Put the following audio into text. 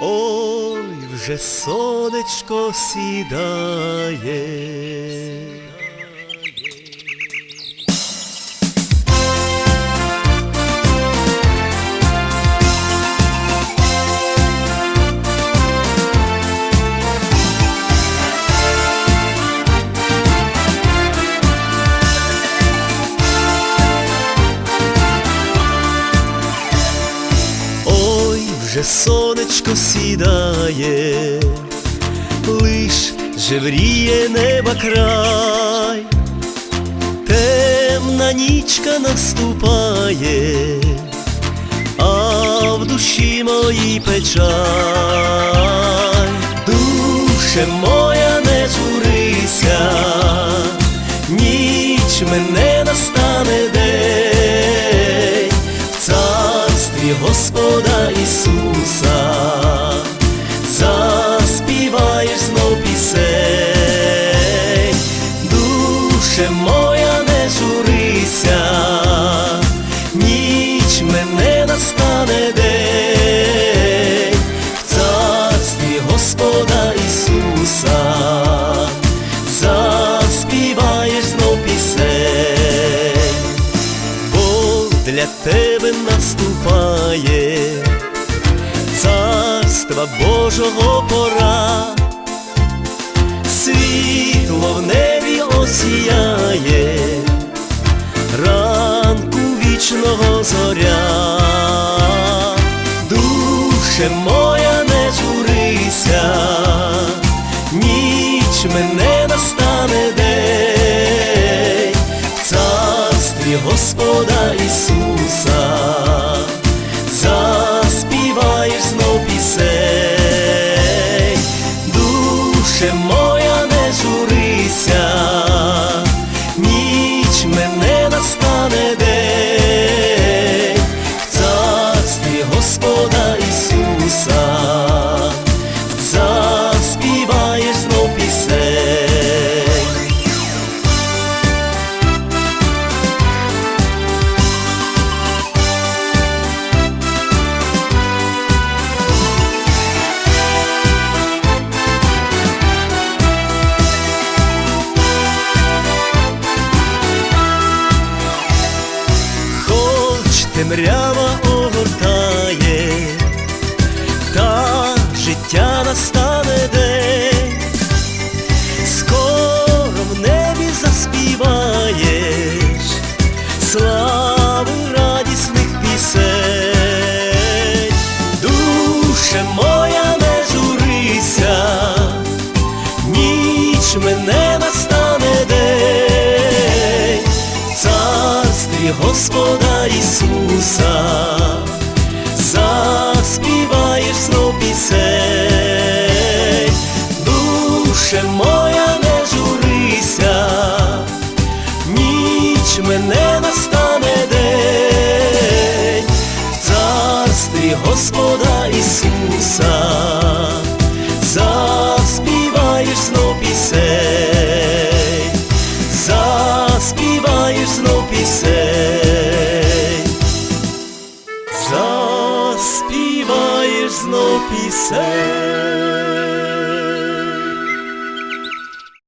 Ой, вже сонечко сідає. Вже сонечко сідає, лиш жевріє неба край, темна нічка наступає, а в душі моїй печаль, душе моя царстві Господа Ісуса, заспіваєш знов пісень, душе моя не журися, ніч мене настане для тебе наступає. Царства Божого пора, світло в небі осіяє, ранку вічного зоря, душе моя Господа Ісуса, темрява огортає, та життя настане день, скоро в небі заспіваєш слави радісних пісень, душе моя не журися, ніч мене настане день. Царстві Господа душе моя не журися, ніч мене настане день в царстві Господа Ісуса, заспіваєш знов пісень, заспіваєш знов пісень, заспіваєш знов пісень.